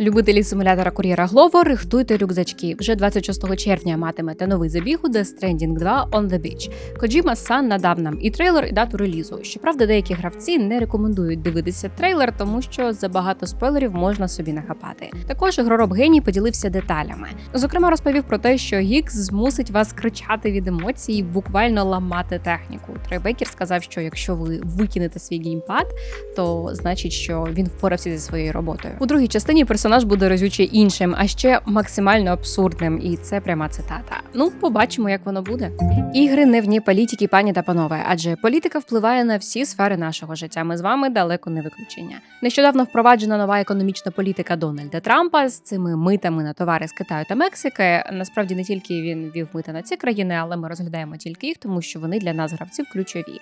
Любителі симулятора кур'єра Glovo, рихтуйте рюкзачки. Вже 26 червня матимете новий забіг у Death Stranding 2 On the Beach. Kojima Сан надав нам і трейлер, і дату релізу. Щоправда, деякі гравці не рекомендують дивитися трейлер, тому що забагато спойлерів можна собі нахапати. Також ігророб геній поділився деталями. Зокрема, розповів про те, що Гікс змусить вас кричати від емоцій і буквально ламати техніку. Трейбекер сказав, що якщо ви викинете свій геймпад, то значить, що він впорався зі своєю роботою. У другій частині персонаж буде разюче іншим, а ще максимально абсурдним. І це пряма цитата. Ну, побачимо, як воно буде. Ігри не вні політики, пані та панове, адже політика впливає на всі сфери нашого життя. Ми з вами далеко не виключення. Нещодавно впроваджена нова економічна політика Дональда Трампа з цими митами на товари з Китаю та Мексики. Насправді не тільки він вів мити на ці країни, але ми розглядаємо тільки їх, тому що вони для нас гравців ключові.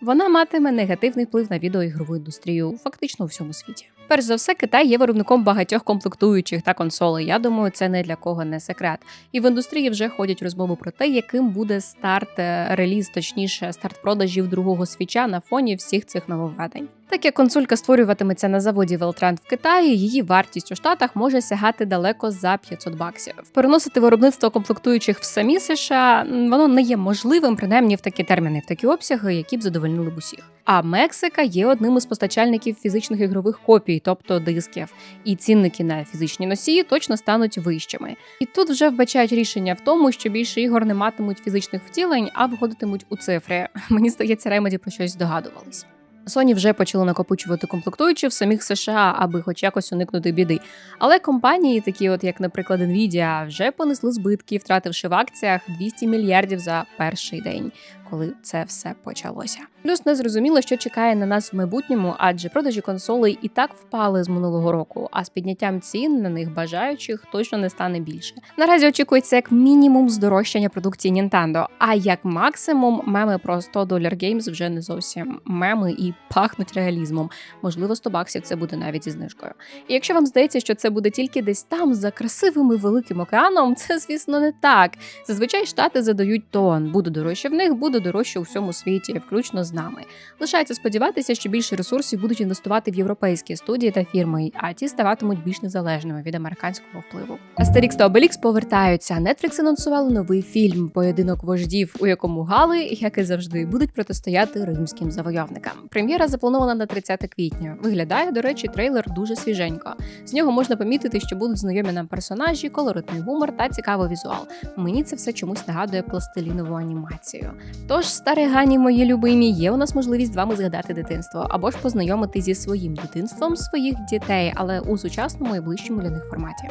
Вона матиме негативний вплив на відеоігрову індустрію фактично у всьому світі. Перш за все, Китай є виробником багатьох комплектуючих та консолей. Я думаю, це не для кого не секрет. І в індустрії вже ходять розмови про те, яким буде старт е, реліз, точніше, старт продажів другого свіча на фоні всіх цих нововведень. Так як консолька створюватиметься на заводі Велтрант в Китаї, її вартість у Штатах може сягати далеко за 500 баксів. Переносити виробництво комплектуючих в самі США воно не є можливим, принаймні в такі терміни, в такі обсяги, які б задовольнили б усіх. А Мексика є одним із постачальників фізичних ігрових копій, тобто дисків, і цінники на фізичні носії точно стануть вищими. І тут вже вбачають рішення в тому, що більше ігор не матимуть фізичних втілень, а входитимуть у цифри. Мені здається, Ремеді про щось здогадувались. Sony вже почали накопичувати комплектуючі в самих США, аби хоч якось уникнути біди. Але компанії, такі от як, наприклад, Nvidia, вже понесли збитки, втративши в акціях 200 мільярдів за перший день, коли це все почалося. Плюс не зрозуміло, що чекає на нас в майбутньому, адже продажі консолей і так впали з минулого року, а з підняттям цін на них бажаючих точно не стане більше. Наразі очікується як мінімум здорожчання продукції Nintendo, а як максимум меми про 100 долар геймс вже не зовсім меми і пахнуть реалізмом. Можливо, 100 баксів це буде навіть зі знижкою. І якщо вам здається, що це буде тільки десь там за красивим і великим океаном, це звісно не так. Зазвичай штати задають тон. Буде дорожче в них, буде дорожче у всьому світі, включно з нами. Лишається сподіватися, що більше ресурсів будуть інвестувати в європейські студії та фірми, а ті ставатимуть більш незалежними від американського впливу. Астерікс та Обелікс повертаються. Netflix анонсували новий фільм Поєдинок вождів, у якому гали, як і завжди, будуть протистояти римським завойовникам. Прем'єра запланована на 30 квітня. Виглядає, до речі, трейлер дуже свіженько. З нього можна помітити, що будуть знайомі нам персонажі, колоритний гумор та цікавий візуал. Мені це все чомусь нагадує пластилінову анімацію. Тож, старі гані, мої любимі, є у нас можливість з вами згадати дитинство або ж познайомити зі своїм дитинством своїх дітей, але у сучасному і ближчому для них форматі.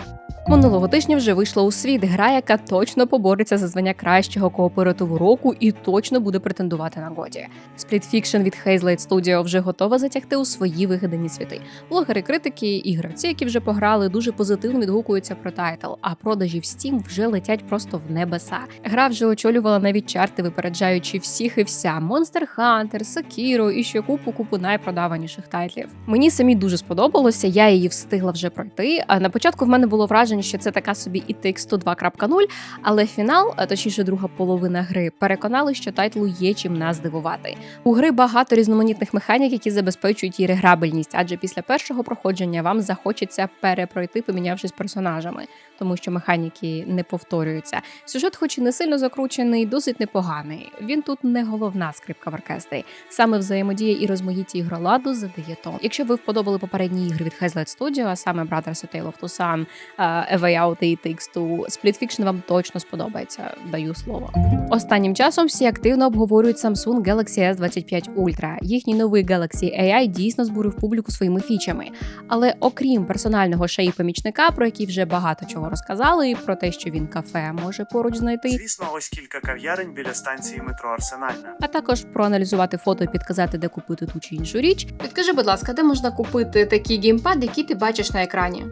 Минулого тижня вже вийшла у світ гра, яка точно побореться за звання кращого кооперативу року і точно буде претендувати на годі. Fiction від Hazelight Studio вже готова затягти у свої вигадані світи. Блогери, критики і гравці, які вже пограли, дуже позитивно відгукуються про тайтл, а продажі в Steam вже летять просто в небеса. Гра вже очолювала навіть чарти, випереджаючи всіх і вся Monster Hunter, Sekiro і ще купу купу найпродаваніших тайтлів. Мені самі дуже сподобалося, я її встигла вже пройти. А на початку в мене було враження, що це така собі і Two 2.0, але фінал, а точніше друга половина гри, переконали, що тайтлу є чим нас здивувати. У гри багато різноманітних механік, які забезпечують її реграбельність, адже після першого проходження вам захочеться перепройти, помінявшись персонажами, тому що механіки не повторюються. Сюжет, хоч і не сильно закручений, досить непоганий. Він тут не головна скрипка в оркестрі. Саме взаємодія і розмаїття ігроладу задає тон. Якщо ви вподобали попередні ігри від Hazelight Studio, а саме Brothers A Tale of Two Sun, е, A Way Out і Takes Two, Split Fiction вам точно сподобається. Даю слово. Останнім часом всі активно обговорюють Samsung Galaxy S25 Ultra. Їхній новий Galaxy AI дійсно збурив публіку своїми фічами. Але окрім персонального шеї помічника, про який вже багато чого розказали, і про те, що він кафе може поруч знайти, Звісно, ось кілька кав'ярень біля станції метро Арсенальна. а також проаналізувати фото і підказати, де купити ту чи іншу річ. Підкажи, будь ласка, де можна купити такий геймпад, який ти бачиш на екрані?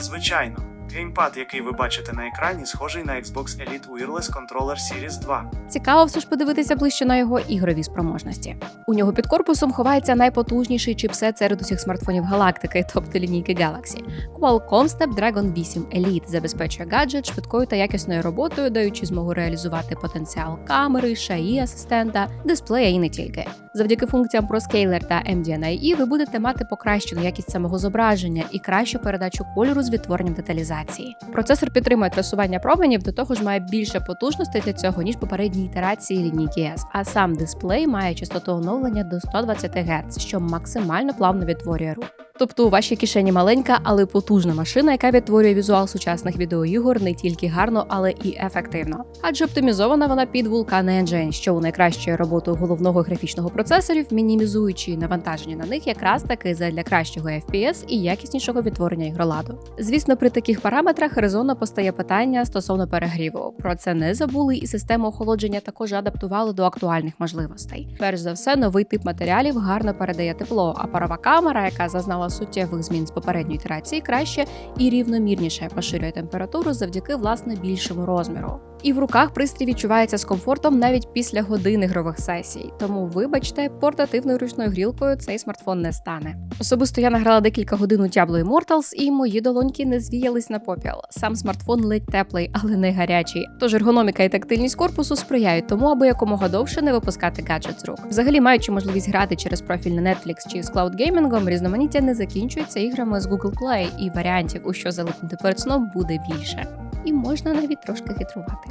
Звичайно, геймпад, який ви бачите на екрані, схожий на Xbox Elite Wireless Controller Series 2. Цікаво все ж подивитися ближче на його ігрові спроможності. У нього під корпусом ховається найпотужніший чипсет серед усіх смартфонів галактики, тобто лінійки Galaxy. Qualcomm Snapdragon 8 Elite забезпечує гаджет швидкою та якісною роботою, даючи змогу реалізувати потенціал камери, шаї асистента, дисплея і не тільки. Завдяки функціям ProScaler та MDNIE ви будете мати покращену якість самого зображення і кращу передачу кольору з відтворенням деталізації. Процесор підтримує трасування променів, до того ж має більше потужностей для цього ніж попередні ітерації лінійки S, а сам дисплей має частоту оновлення до 120 Гц, що максимально плавно відтворює рух. Тобто у вашій кишені маленька, але потужна машина, яка відтворює візуал сучасних відеоігор не тільки гарно, але і ефективно. Адже оптимізована вона під Vulkan Engine, що у найкращої роботи головного графічного процесорів, мінімізуючи навантаження на них якраз таки задля кращого FPS і якіснішого відтворення ігроладу. Звісно, при таких параметрах резонно постає питання стосовно перегріву. Про це не забули, і систему охолодження також адаптували до актуальних можливостей. Перш за все, новий тип матеріалів гарно передає тепло, а парова камера, яка зазнала суттєвих змін з попередньої ітерації, краще і рівномірніше поширює температуру завдяки власне більшому розміру. І в руках пристрій відчувається з комфортом навіть після годин ігрових сесій. Тому, вибачте, портативною ручною грілкою цей смартфон не стане. Особисто я награла декілька годин у Diablo Immortals, і мої долоньки не звіялись на попіл. Сам смартфон ледь теплий, але не гарячий. Тож ергономіка і тактильність корпусу сприяють тому, аби якомога довше не випускати гаджет з рук. Взагалі, маючи можливість грати через профіль на Netflix чи з клаудгеймінгом, різноманіття не закінчується іграми з Google Play, і варіантів, у що залипнути перед сном, буде більше. І можна навіть трошки хитрувати.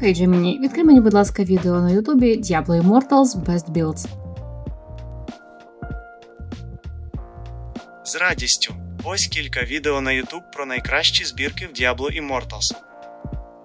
Хей, Джеміні, відкрий мені, будь ласка, відео на Ютубі Diablo Immortals Best Builds. З радістю. Ось кілька відео на YouTube про найкращі збірки в Diablo Immortals.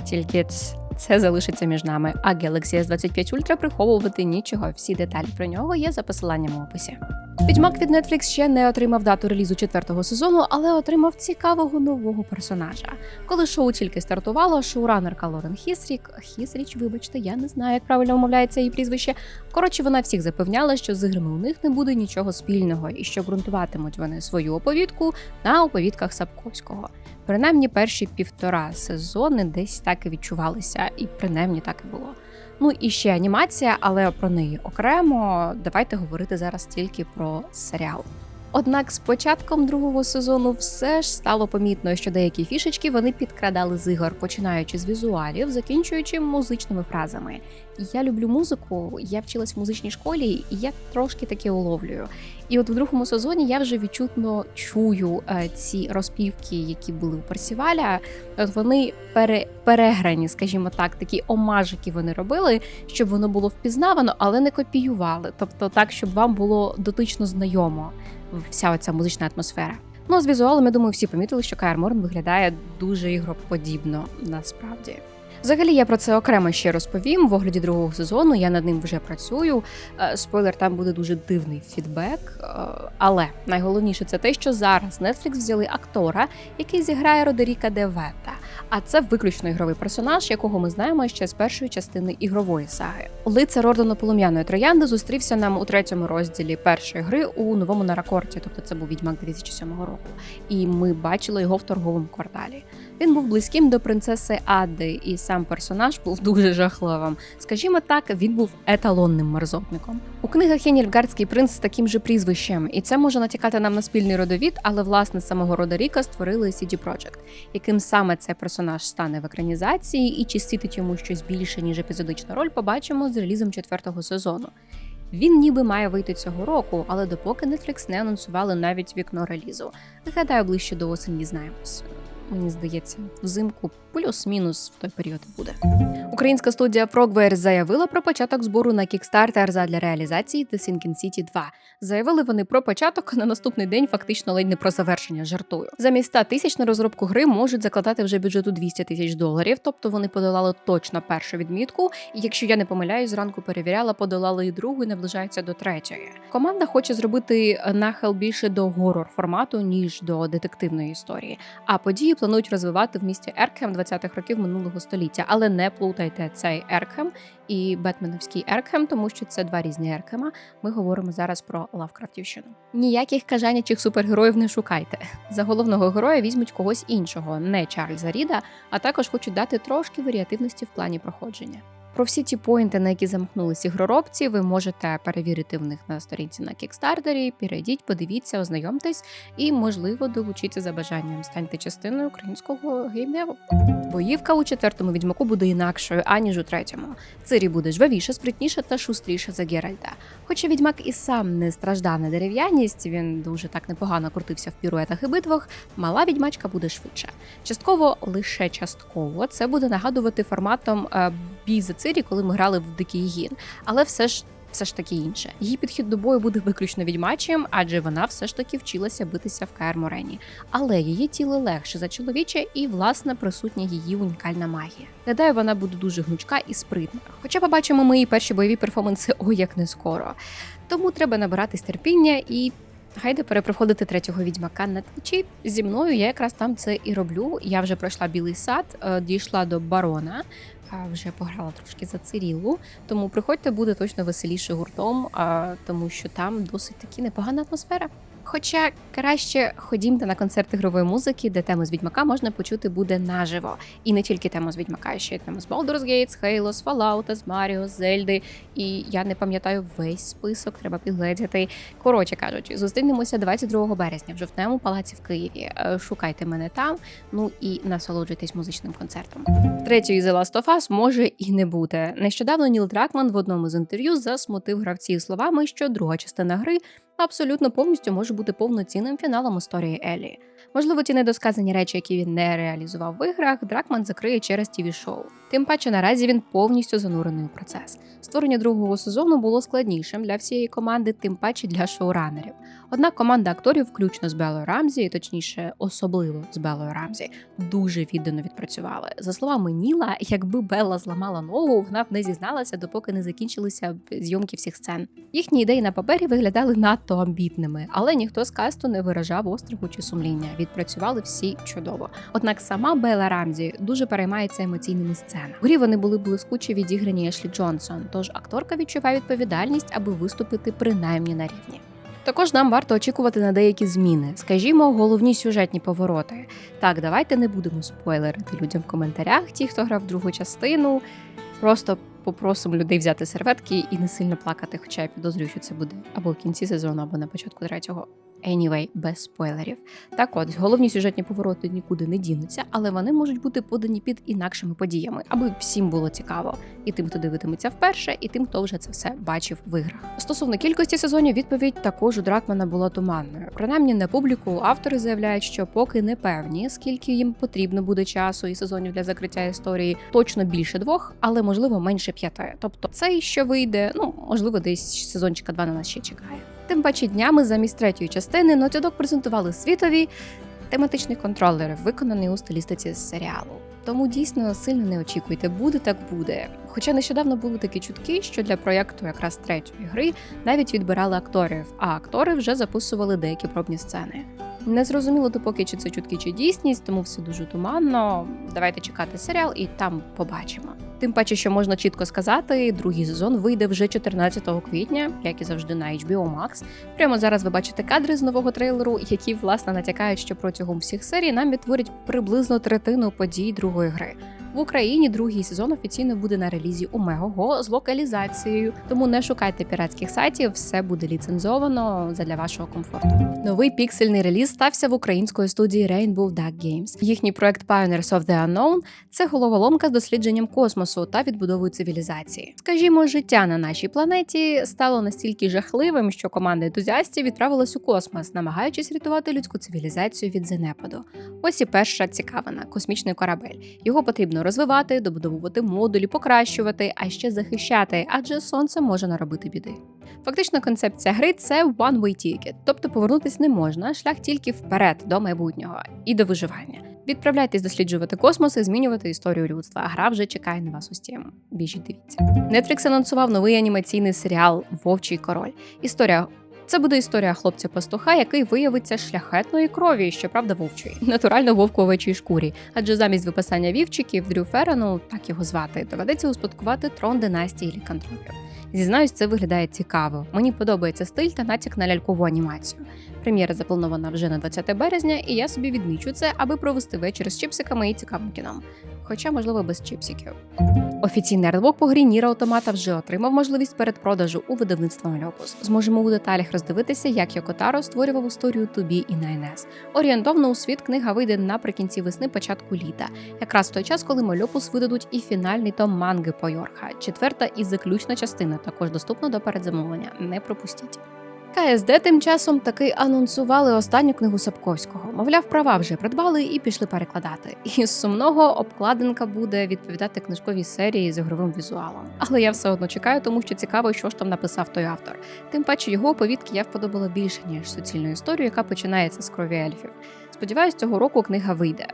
Тільки ц- це залишиться між нами. А Galaxy S25 Ultra приховувати нічого. Всі деталі про нього є за посиланням у описі. Відьмак від Netflix ще не отримав дату релізу четвертого сезону, але отримав цікавого нового персонажа. Коли шоу тільки стартувало, шоуранерка Лорен Хісрік, Хісріч, вибачте, я не знаю, як правильно вимовляється її прізвище. Коротше, вона всіх запевняла, що з іграми у них не буде нічого спільного, і що ґрунтуватимуть вони свою оповідку на оповідках Сапковського. Принаймні перші півтора сезони десь так і відчувалися, і принаймні так і було. Ну і ще анімація, але про неї окремо. Давайте говорити зараз тільки про серіал. Однак з початком другого сезону все ж стало помітно, що деякі фішечки вони підкрадали з ігор, починаючи з візуалів, закінчуючи музичними фразами. Я люблю музику, я вчилась в музичній школі, і я трошки таки уловлюю. І от в другому сезоні я вже відчутно чую е, ці розпівки, які були у Персіваля. От вони пере, переграні, скажімо так, такі омажики вони робили, щоб воно було впізнавано, але не копіювали. Тобто так, щоб вам було дотично знайомо вся оця музична атмосфера. Ну, з візуалом, я думаю, всі помітили, що Каєр Морн виглядає дуже ігроподібно насправді. Взагалі, я про це окремо ще розповім в огляді другого сезону. Я над ним вже працюю. Е, Спойлер, там буде дуже дивний фідбек. Е, Але найголовніше це те, що зараз Netflix взяли актора, який зіграє Родеріка Девета. А це виключно ігровий персонаж, якого ми знаємо ще з першої частини ігрової саги. Лицар ордену полум'яної троянди зустрівся нам у третьому розділі першої гри у новому наракорті, тобто це був відьмак 2007 року. І ми бачили його в торговому кварталі. Він був близьким до принцеси Адди, і сам персонаж був дуже жахливим. Скажімо так, він був еталонним мерзотником. У книгах є Нільфгардський принц з таким же прізвищем, і це може натякати нам на спільний родовід, але власне самого Родеріка створили CD Projekt. Яким саме цей персонаж стане в екранізації, і чи світить йому щось більше ніж епізодична роль, побачимо з релізом четвертого сезону. Він ніби має вийти цього року, але допоки Netflix не анонсували навіть вікно релізу. Гадаю, ближче до осені дізнаємось. Мені здається, взимку плюс-мінус в той період буде. Українська студія Frogwares заявила про початок збору на Kickstarter задля реалізації The Sinking City 2. Заявили вони про початок на наступний день, фактично ледь не про завершення. Жартую. Замість 100 тисяч на розробку гри можуть закладати вже бюджету 200 тисяч доларів, тобто вони подолали точно першу відмітку. І якщо я не помиляюсь, зранку перевіряла, подолали і другу і наближаються до третьої. Команда хоче зробити нахил більше до горор формату ніж до детективної історії. А події планують розвивати в місті Еркхем 20-х років минулого століття, але не плутайте цей Еркхем і Бетменовський Еркхем, тому що це два різні Еркхема. Ми говоримо зараз про Лавкрафтівщину. Ніяких кажанячих супергероїв не шукайте. За головного героя візьмуть когось іншого, не Чарльза Ріда, а також хочуть дати трошки варіативності в плані проходження. Про всі ті поінти, на які замахнулись ігроробці, ви можете перевірити в них на сторінці на кікстартері. Перейдіть, подивіться, ознайомтесь і, можливо, долучіться за бажанням. Станьте частиною українського геймдеву. Боївка у четвертому відьмаку буде інакшою, аніж у третьому. Цирі буде жвавіше, спритніше та шустріше за Геральта. Хоча відьмак і сам не страждав на дерев'яність, він дуже так непогано крутився в піруетах і битвах. Мала відьмачка буде швидше. Частково лише частково це буде нагадувати форматом е, бій за Цирі, коли ми грали в Дикий гін, але все ж. Все ж таки інше. Її підхід до бою буде виключно відьмачим, адже вона все ж таки вчилася битися в Каер Морені. Але її тіло легше за чоловіче, і власне присутня її унікальна магія. Гадаю, вона буде дуже гнучка і спритна. Хоча побачимо ми її перші бойові перформанси ой як не скоро. Тому треба набиратись терпіння і. Гайде перепроходити третього відьмака на твічі. Зі мною я якраз там це і роблю. Я вже пройшла білий сад, е, дійшла до барона, вже пограла трошки за Цирілу. Тому приходьте, буде точно веселіше гуртом, а, тому що там досить таки непогана атмосфера. Хоча краще ходімте на концерт ігрової музики, де тему з відьмака можна почути буде наживо. І не тільки тему з відьмака, ще й тему з Baldur's Gate, з Halo, з Fallout, з Mario, з Зельди. І я не пам'ятаю весь список, треба підгледіти. Коротше кажучи, зустрінемося 22 березня в жовтневому палаці в Києві. Е, Шукайте мене там, ну і насолоджуйтесь музичним концертом. Третьої The Last of Us може і не бути. Нещодавно Ніл Дракман в одному з інтерв'ю засмутив гравців словами, що друга частина гри абсолютно повністю може бути повноцінним фіналом історії Елі. Можливо, ті недосказані речі, які він не реалізував в іграх, Дракман закриє через тіві шоу. Тим паче наразі він повністю занурений у процес. Створення другого сезону було складнішим для всієї команди, тим паче для шоуранерів. Однак команда акторів, включно з Белою Рамзі, точніше, особливо з Белою Рамзі, дуже віддано відпрацювали. За словами Ніла, якби Белла зламала ногу, вона б не зізналася, допоки не закінчилися зйомки всіх сцен. Їхні ідеї на папері виглядали надто амбітними, але ніхто з касту не виражав остраху чи сумління. Відпрацювали всі чудово. Однак сама Белла Рамзі дуже переймається емоційними сценами. В грі вони були блискуче відіграні Ешлі Джонсон, тож акторка відчуває відповідальність, аби виступити принаймні на рівні. Також нам варто очікувати на деякі зміни, скажімо, головні сюжетні повороти. Так, давайте не будемо спойлерити людям в коментарях, ті, хто грав другу частину. Просто попросимо людей взяти серветки і не сильно плакати, хоча я підозрюю, що це буде або в кінці сезону, або на початку третього. Anyway, без спойлерів. Так от, головні сюжетні повороти нікуди не дінуться, але вони можуть бути подані під інакшими подіями, аби всім було цікаво. І тим, хто дивитиметься вперше, і тим, хто вже це все бачив в іграх. Стосовно кількості сезонів, відповідь також у Дракмана була туманною. Принаймні на публіку автори заявляють, що поки не певні, скільки їм потрібно буде часу і сезонів для закриття історії, точно більше двох, але можливо менше п'яти. Тобто цей, що вийде, ну можливо, десь сезончика два на нас ще чекає. Тим паче днями замість третьої частини Naughty презентували світові тематичний контролер, виконаний у стилістиці з серіалу. Тому дійсно сильно не очікуйте, буде так буде. Хоча нещодавно були такі чутки, що для проєкту якраз третьої гри навіть відбирали акторів, а актори вже записували деякі пробні сцени. Не зрозуміло допоки чи це чутки, чи дійсність, тому все дуже туманно. Давайте чекати серіал і там побачимо. Тим паче, що можна чітко сказати, другий сезон вийде вже 14 квітня, як і завжди на HBO Max. Прямо зараз ви бачите кадри з нового трейлеру, які власне натякають, що протягом всіх серій нам відтворять приблизно третину подій другої гри. В Україні другий сезон офіційно буде на релізі у Мегого з локалізацією, тому не шукайте піратських сайтів, все буде ліцензовано задля вашого комфорту. Новий піксельний реліз стався в української студії Rainbow Duck Games. Їхній проект Pioneers of the Unknown – це головоломка з дослідженням космосу та відбудовою цивілізації. Скажімо, життя на нашій планеті стало настільки жахливим, що команда ентузіастів відправилась у космос, намагаючись рятувати людську цивілізацію від занепаду. Ось і перша цікавина космічний корабель. Його потрібно розвивати, добудовувати модулі, покращувати, а ще захищати, адже сонце може наробити біди. Фактично, концепція гри це one-way ticket, тобто повернутись не можна, шлях тільки вперед до майбутнього і до виживання. Відправляйтесь досліджувати космос і змінювати історію людства. Гра вже чекає на вас у Steam. Біжіть дивіться. Netflix анонсував новий анімаційний серіал Вовчий король. Історія. Це буде історія хлопця-пастуха, який виявиться шляхетної крові, щоправда, вовчої, натурально вовку овечій шкурі. Адже замість виписання вівчиків Дрю Ферену, так його звати, доведеться успадкувати трон династії лікантропів. Зізнаюсь, це виглядає цікаво. Мені подобається стиль та натяк на лялькову анімацію. Прем'єра запланована вже на 20 березня, і я собі відмічу це, аби провести вечір з чіпсиками і цікавим кіном. хоча, можливо, без чіпсиків. Офіційний арт-блок по грі Ніра Автомата вже отримав можливість передпродажу у видавництва Мельопус. Зможемо у деталях роздивитися, як Йокотаро створював історію Тобі і на НС. Орієнтовно у світ книга вийде наприкінці весни, початку літа, якраз в той час, коли Мельопус видадуть і фінальний том манги по Йорха. Четверта і заключна частина також доступна до передзамовлення. Не пропустіть. КСД тим часом таки анонсували останню книгу Сапковського. Мовляв, права вже придбали і пішли перекладати. І з сумного обкладинка буде відповідати книжковій серії з ігровим візуалом. Але я все одно чекаю, тому що цікаво, що ж там написав той автор. Тим паче його оповідки я вподобала більше ніж суцільну історію, яка починається з крові ельфів. Сподіваюсь, цього року книга вийде.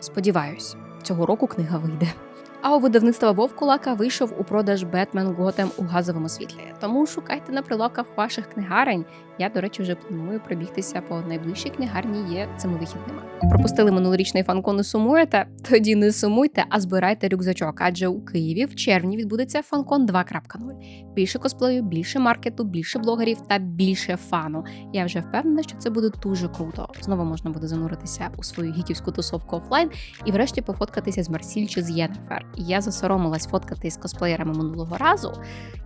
Сподіваюсь, цього року книга вийде. А у видавництва Вовкулака вийшов у продаж Бетмен Готем у газовому світлі. Тому шукайте на прилавках ваших книгарень. Я, до речі, вже планую пробігтися по найближчій книгарні є цими вихідними. Пропустили минулорічний фанкон не сумуєте? Тоді не сумуйте, а збирайте рюкзачок. Адже у Києві в червні відбудеться фанкон 2.0. Більше косплею, більше маркету, більше блогерів та більше фану. Я вже впевнена, що це буде дуже круто. Знову можна буде зануритися у свою гіківську тусовку офлайн і врешті пофоткатися з Марсіль чи з Єнефер. Я засоромилась фоткатись з косплеєрами минулого разу.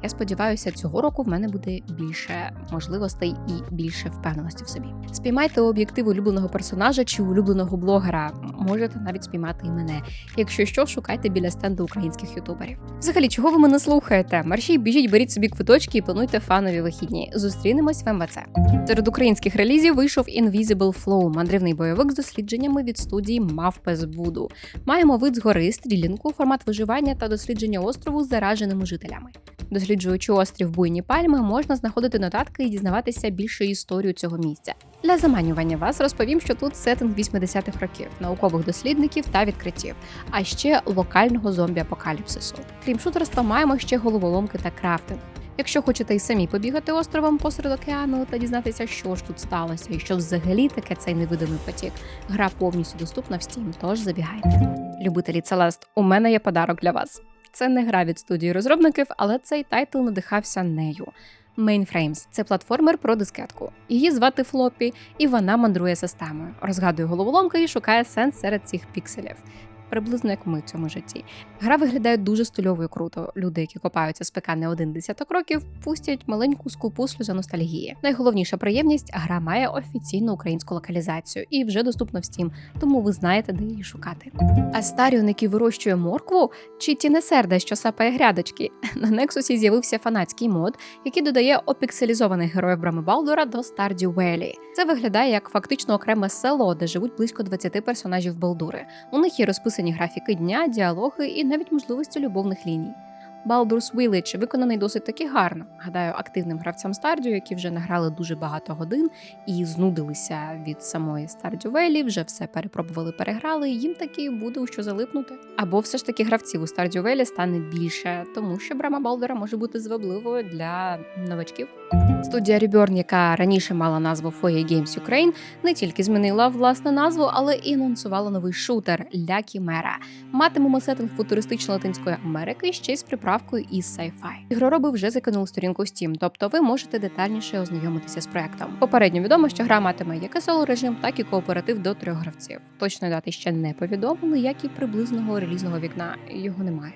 Я сподіваюся, цього року в мене буде більше можливостей і більше впевненості в собі. Спіймайте об'єктив улюбленого персонажа чи улюбленого блогера. Можете навіть спіймати і мене. Якщо що, шукайте біля стенду українських ютуберів. Взагалі, чого ви мене слухаєте? Марші, біжіть, беріть собі квиточки і плануйте фанові вихідні. Зустрінемось в МВЦ. Серед українських релізів вийшов Invisible Flow, мандрівний бойовик з дослідженнями від студії Мавпе з Буду. Маємо вид згори, стрілянку, формат виживання та дослідження острову з зараженими жителями. Досліджуючи острів буйні пальми, можна знаходити нотатки і дізнаватися більше історію цього місця. Для заманювання вас розповім, що тут сеттинг 80-х років, наукових дослідників та відкриттів, а ще локального зомбі-апокаліпсису. Крім шутерства, маємо ще головоломки та крафтинг. Якщо хочете й самі побігати островом посеред океану та дізнатися, що ж тут сталося і що взагалі таке цей невидимий потік, гра повністю доступна в Steam, тож забігайте. Любителі Целест, у мене є подарок для вас. Це не гра від студії розробників, але цей тайтл надихався нею. Mainframes – це платформер про дискетку. Її звати Флопі, і вона мандрує системою, розгадує головоломки і шукає сенс серед цих пікселів. Приблизно як ми в цьому житті. Гра виглядає дуже стильово і круто. Люди, які копаються з ПК не один десяток років, пустять маленьку скупу сльоза ностальгії. Найголовніша приємність гра має офіційну українську локалізацію і вже доступна в Steam, тому ви знаєте, де її шукати. Астаріон, який вирощує моркву, чи ті тінесерда, що сапає грядочки. На Нексусі з'явився фанатський мод, який додає опікселізованих героїв Брами Балдора до Stardew Valley. Це виглядає як фактично окреме село, де живуть близько 20 персонажів Балдури. У них є розписані графіки дня, діалоги і навіть можливості любовних ліній. Baldur's Village виконаний досить таки гарно. Гадаю, активним гравцям Stardew, які вже награли дуже багато годин і знудилися від самої Valley, вже все перепробували, переграли. Їм таки буде у що залипнути. Або все ж таки гравців у Valley стане більше, тому що брама Балдера може бути звабливою для новачків. Студія Reborn, яка раніше мала назву Foye Games Ukraine, не тільки змінила власне назву, але і анонсувала новий шутер Ля Кімера. Матимемо сеттинг футуристично-латинської Америки ще й з приправкою із sci-fi. Ігророби вже закинули сторінку Steam, тобто ви можете детальніше ознайомитися з проектом. Попередньо відомо, що гра матиме як і соло режим, так і кооператив до трьох гравців. Точної дати ще не повідомили, як і приблизного релізного вікна. Його немає.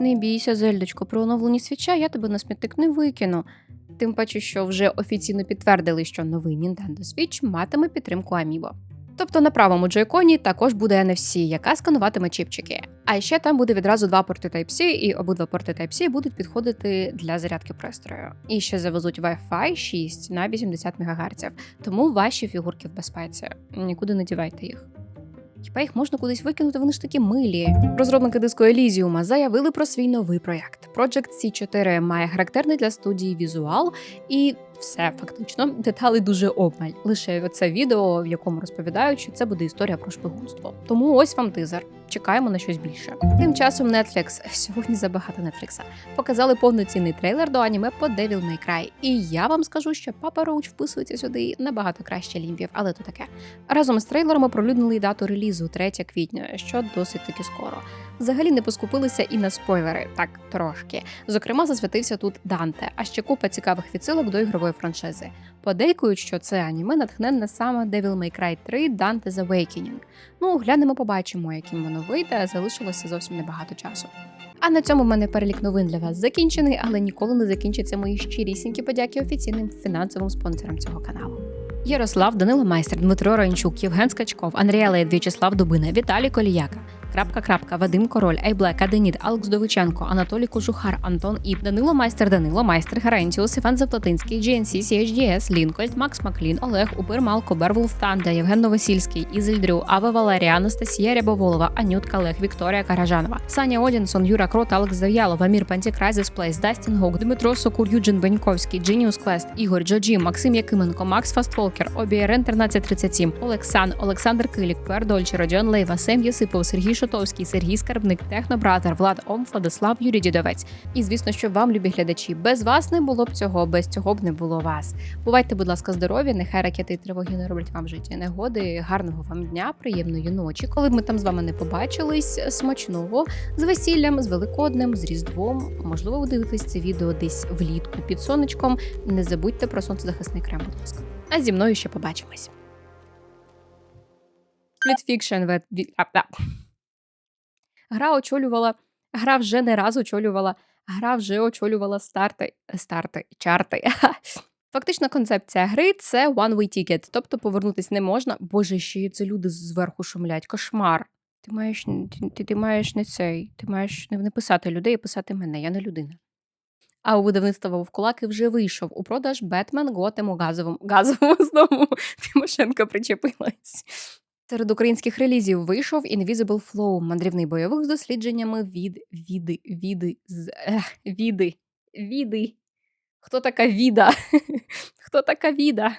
Не бійся, Зельдочко, про оновлені свіча я тебе на смітник не викину. Тим паче, що вже офіційно підтвердили, що новий Nintendo Switch матиме підтримку Amiibo. Тобто на правому джойконі також буде NFC, яка скануватиме чіпчики. А ще там буде відразу два порти Type-C, і обидва порти Type-C будуть підходити для зарядки пристрою. І ще завезуть Wi-Fi 6 на 80 МГц, тому ваші фігурки в безпеці. Нікуди не дівайте їх. Хіба їх можна кудись викинути, вони ж такі милі. Розробники диско Elysium заявили про свій новий проєкт. Project C4 має характерний для студії візуал і все фактично. Деталей дуже обмаль. Лише оце відео, в якому розповідають, що це буде історія про шпигунство. Тому ось вам тизер. Чекаємо на щось більше. Тим часом Netflix, сьогодні забагато Netflix, показали повноцінний трейлер до аніме по Devil May Cry. І я вам скажу, що Папа Роуч вписується сюди набагато краще лімпів, але то таке. Разом з трейлером оприлюднили дату релізу 3 квітня, що досить таки скоро. Взагалі не поскупилися і на спойлери, так трошки. Зокрема, засвятився тут Данте, а ще купа цікавих відсилок до ігрової франшизи. Подейкують, що це аніме натхненне саме Devil May Cry 3 Dante's Awakening. Ну, глянемо, побачимо, яким воно вийде, залишилося зовсім небагато часу. А на цьому в мене перелік новин для вас закінчений, але ніколи не закінчаться мої щирісінькі подяки офіційним фінансовим спонсорам цього каналу. Ярослав, Данило Майстер, Дмитро Ранчук, Євген Скачков, Андрій Лейд, В'ячеслав Дубина, Віталій Коліяка, Крапка Крапка, Вадим Король, Айблек, Аденіт, Алекс Довиченко, Анатолій Кожухар, Антон Іп, Данило Майстер, Данило Майстер, Гарантіус, Іван Заплатинський, GNC, CHDS, Лінкольд, Макс Маклін, Олег, Убир Малко, Бервулф Танда, Євген Новосільський, Ізельдрю, Ава Валерія, Анастасія Рябоволова, Анютка Лег, Вікторія Каражанова, Саня Одінсон, Юра Крот, Алекс Зав'ялов, Амір Пантік, Райзес Плейс, Дастін Гок, Дмитро Сокур, Юджин Беньковський, Дженіус Квест, Ігор Джоджі, Максим Якименко, Макс Фастволкер, ОБРН 1337, Олексан, Олександр Килік, Пер Дольче, Родіон Лейва, Сем Єсипов, Сергій Шотовський, Сергій Скарбник, Технобратер, Влад Ом, Владислав, Юрій Дідовець. І звісно, що вам, любі глядачі, без вас не було б цього, без цього б не було вас. Бувайте, будь ласка, здорові, нехай ракети і тривоги не роблять вам в житті негоди. Гарного вам дня, приємної ночі. Коли б ми там з вами не побачились, смачного з весіллям, з великоднем, з різдвом. Можливо, ви дивитесь це відео десь влітку під сонечком. Не забудьте про сонцезахисний крем, будь ласка. А зі мною ще побачимось. Флітфікшн вет... Гра очолювала, гра вже не раз очолювала, гра вже очолювала старти, старти, чарти. Фактично, концепція гри це one way ticket, тобто повернутись не можна. Боже, ще це люди зверху шумлять. Кошмар. Ти маєш ти, ти, маєш не цей, ти маєш не, писати людей, а писати мене. Я не людина. А у видавництва Вовкулаки вже вийшов у продаж Бетмен Готем у газовому газовому знову Тимошенко причепилась. Серед українських релізів вийшов Invisible Flow, мандрівний бойовик з дослідженнями від віди, віди, з ех, віди, віди. Хто така віда? Хто така віда?